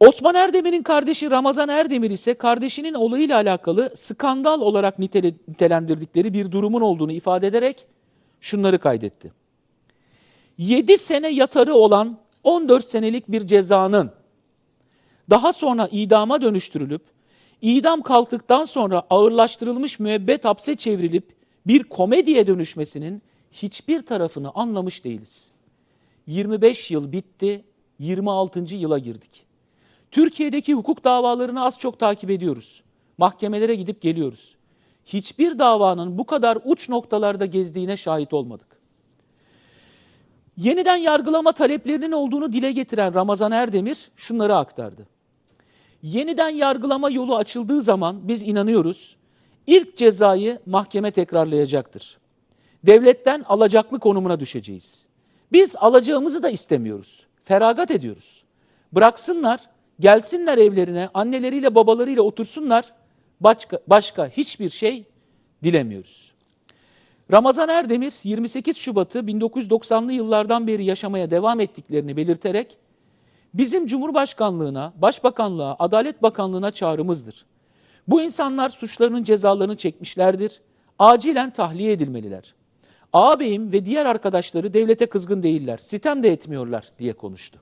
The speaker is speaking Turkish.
Osman Erdemir'in kardeşi Ramazan Erdemir ise kardeşinin olayıyla alakalı skandal olarak nitele- nitelendirdikleri bir durumun olduğunu ifade ederek şunları kaydetti. 7 sene yatarı olan 14 senelik bir cezanın daha sonra idama dönüştürülüp idam kalktıktan sonra ağırlaştırılmış müebbet hapse çevrilip bir komediye dönüşmesinin hiçbir tarafını anlamış değiliz. 25 yıl bitti, 26. yıla girdik. Türkiye'deki hukuk davalarını az çok takip ediyoruz. Mahkemelere gidip geliyoruz. Hiçbir davanın bu kadar uç noktalarda gezdiğine şahit olmadık. Yeniden yargılama taleplerinin olduğunu dile getiren Ramazan Erdemir şunları aktardı. Yeniden yargılama yolu açıldığı zaman biz inanıyoruz ilk cezayı mahkeme tekrarlayacaktır. Devletten alacaklı konumuna düşeceğiz. Biz alacağımızı da istemiyoruz. Feragat ediyoruz. Bıraksınlar, gelsinler evlerine, anneleriyle babalarıyla otursunlar. Başka, başka hiçbir şey dilemiyoruz. Ramazan Erdemir 28 Şubat'ı 1990'lı yıllardan beri yaşamaya devam ettiklerini belirterek bizim Cumhurbaşkanlığına, Başbakanlığa, Adalet Bakanlığına çağrımızdır. Bu insanlar suçlarının cezalarını çekmişlerdir. Acilen tahliye edilmeliler. Ağabeyim ve diğer arkadaşları devlete kızgın değiller, sitem de etmiyorlar diye konuştu.